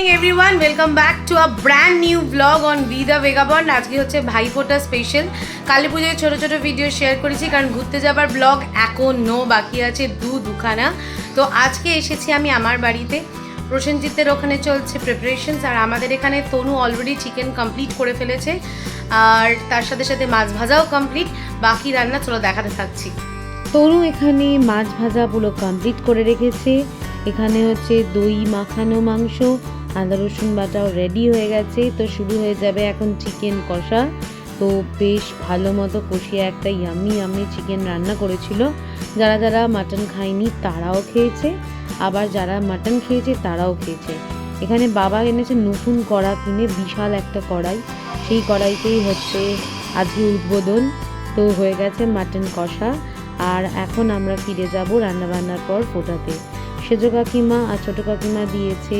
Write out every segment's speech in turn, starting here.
Morning everyone welcome back to a brand new blog on be the vagabond আজকে হচ্ছে Bhaiphonta special Kali পুজোয় ছোটো ছোটো ভিডিও শেয়ার করেছি, কারণ ঘুরতে যাবার ব্লগ এখনও বাকি আছে দু দুখানা। তো আজকে এসেছি আমি আমার বাড়িতে। প্রসেনজিতের ওখানে চলছে প্রিপারেশনস আর আমাদের এখানে তনু অলরেডি চিকেন কমপ্লিট করে ফেলেছে। আর তার সাথে সাথে মাছ ভাজাও কমপ্লিট বাকি রান্না চলো দেখাতে থাকছি। তনু এখানে মাছ ভাজা পুরো কমপ্লিট করে রেখেছে। এখানে হচ্ছে দই, মাখানো মাংস, আদা, রসুন বাটাও রেডি হয়ে গেছে। তো শুরু হয়ে যাবে এখন চিকেন কষা। তো বেশ ভালো মতো কষিয়ে একটা ইয়ামি ইয়ামি চিকেন রান্না করেছিল। যারা যারা মাটন খায়নি তারাও খেয়েছে। আবার যারা মাটন খেয়েছে তারাও খেয়েছে। এখানে বাবা এনেছে নতুন কড়া কিনে, বিশাল একটা কড়াই। সেই কড়াইতেই হচ্ছে আজকে উদ্বোধন। তো হয়ে গেছে মাটন কষা। আর এখন আমরা ফিরে যাব রান্নাবান্নার পর ফোটাতে সেজো কাকিমা আর ছোটো কাকিমা দিয়েছে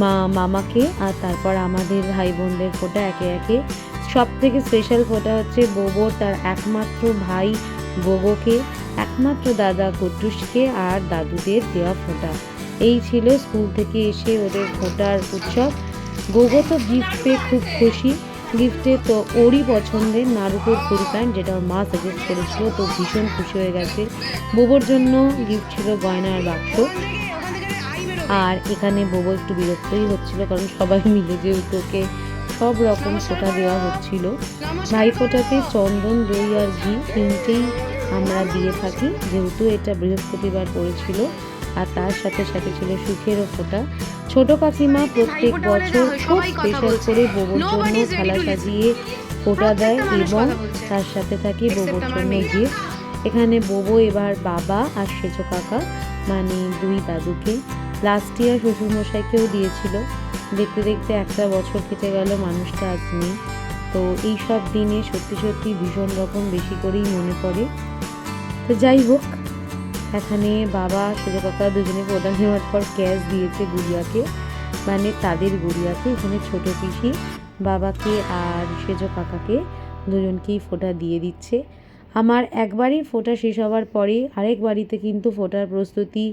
মা মামাকে আর তারপর আমাদের ভাই বোনদের ফোটা একে একে। সব থেকে স্পেশাল ফোটা হচ্ছে বোবো তার একমাত্র ভাই বোবোকে একমাত্র দাদা কুট্টুসকে আর দাদুদের দেওয়া ফোটা। এই ছিল স্কুল থেকে এসে ওদের ফোটার উৎসব। গোগো তো গিফট পেয়ে খুব খুশি। গিফটে তো ওরই পছন্দের নারুকোর ফুল প্যান্ট যেটা ওর মা সাজেস্ট করেছিল, তো ভীষণ খুশি হয়ে গেছে। বোবোর জন্য গিফট ছিল গয়নার বাক্স। আর এখানে বোবো একটু বিরক্তই হচ্ছিল, কারণ সবাই মিলে যেহেতু ওকে সব রকম ফোঁটা দেওয়া হচ্ছিল। ভাই ফোঁটাতে চন্দন, দই আর ঘি তিনটেই আমরা দিয়ে থাকি, যেহেতু এটা বৃহস্পতিবার পড়েছিল। আর তার সাথে সাথে ছিল সুখেরও ফোঁটা। ছোট কাকিমা প্রত্যেক বছর খুব স্পেশাল করে বোবোর জন্য থালা সাজিয়ে ফোঁটা দেয় এবং তার সাথে থাকে বোবোর জন্য গিফট এখানে বোবো এবার বাবা আর সেজো কাকা মানে দুই দাদুকে। লাস্ট ইয়ার শ্বশুরমশাইকেও দিয়েছিল। দেখতে দেখতে একটা বছর কেটে গেল মানুষটা আজ নেই। তো এই সব দিনে সত্যি সত্যি ভীষণ রকম বেশি করেই মনে পড়ে। তো যাই হোক এখানে বাবা সেজো কথা দুজনে প্রধান নেওয়ার পর ক্যাশ দিয়েছে গুড়িয়াকে। মানে তাদের গুড়িয়াকে এখানে ছোট পিসি, বাবাকে আর সেজ কাকাকে, দুজনকেই ফোটা দিয়ে দিচ্ছে। আমার একবারই ফোটা শেষ হওয়ার পরে আরেক বাড়িতে কিন্তু ফোটার প্রস্তুতি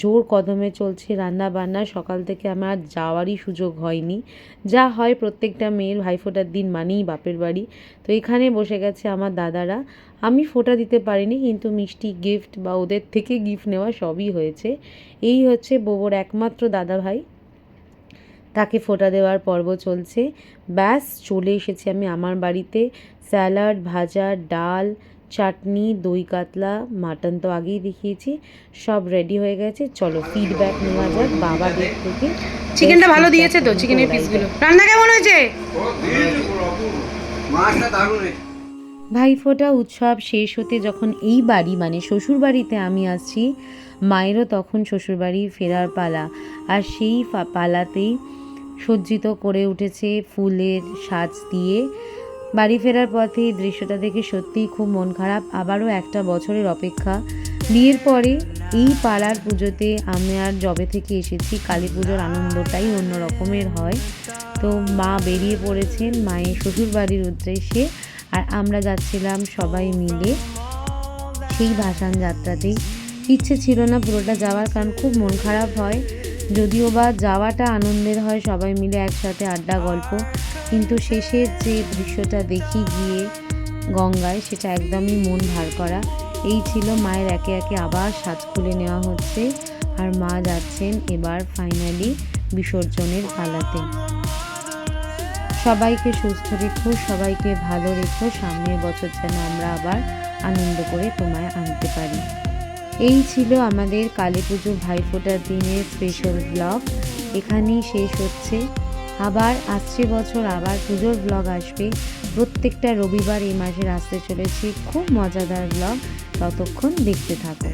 জোর কদমে চলছে রান্না বান্না সকাল থেকে আমার যাওয়ারই সুযোগ হয়নি। যা হয় প্রত্যেকটা মেয়ের ভাইফোঁটার দিন মানেই বাপের বাড়ি। তো এখানে বসে গেছে আমার দাদারা। আমি ফোটা দিতে পারিনি, কিন্তু মিষ্টি গিফট বা ওদের থেকে গিফট নেওয়া সবই হয়েছে। এই হচ্ছে বোবোর একমাত্র দাদা ভাই তাকে ফোটা দেওয়ার পর্ব চলছে। ব্যাস, চলে এসেছি আমি আমার বাড়িতে। স্যালাড, ভাজা, ডাল চাটনি দই কাতলা মাটন তো আগেই দেখিয়েছি সব রেডি হয়ে গেছে। চলো ফিডব্যাক নেওয়া যাক বাবাদের থেকে। চিকেনটা ভালো দিয়েছে তো চিকেনের পিসগুলো রান্না কেমন হয়েছে? মাছটা দারুণ হয়েছে। ভাইফোঁটা উৎসব শেষ হতে যখন এই বাড়ি মানে শ্বশুর বাড়িতে আমি আসছি মায়েরও তখন শ্বশুরবাড়ি ফেরার পালা। আর সেই পালাতেই সজ্জিত করে উঠেছে ফুলের সাজ দিয়ে। বাড়ি ফেরার পথে এই দৃশ্যটা দেখে সত্যিই খুব মন খারাপ। আবারও একটা বছরের অপেক্ষা। বিয়ের পরে এই পাড়ার পুজোতে আমি আর জবে থেকে এসেছি, কালী পুজোর আনন্দটাই অন্য রকমের হয়। তো মা বেরিয়ে পড়েছেন, মায়ের শ্বশুর বাড়ির উদ্দেশ্যে আর আমরা যাচ্ছিলাম সবাই মিলে সেই ভাসান যাত্রাতেই। ইচ্ছে ছিল না পুরোটা যাওয়ার, কারণ খুব মন খারাপ হয়। যদিও বা যাওয়াটা আনন্দের হয়, সবাই মিলে একসাথে আড্ডা, গল্প। কিন্তু শেষের যে দৃশ্যটা দেখি গিয়ে গঙ্গায়, সেটা একদমই মন ভার করা। এই ছিল মায়ের একে একে আবার সাজ খুলে নেওয়া হচ্ছে আর মা যাচ্ছেন এবার ফাইনালি বিসর্জনের পালাতে। সবাইকে সুস্থ রেখো, সবাইকে ভালো রেখো, সামনের বছর যেন আমরা আবার আনন্দ করে তোমায় আনতে পারি। এই ছিল আমাদের কালী পুজো ভাইফোঁটার দিনের স্পেশাল ব্লগ এখানেই শেষ হচ্ছে। আবার আসছে বছর আবার পুজোর ব্লগ আসবে। প্রত্যেকটা রবিবার এই মাসের আসতে চলেছি। খুব মজাদার ব্লগ ততক্ষণ দেখতে থাকো।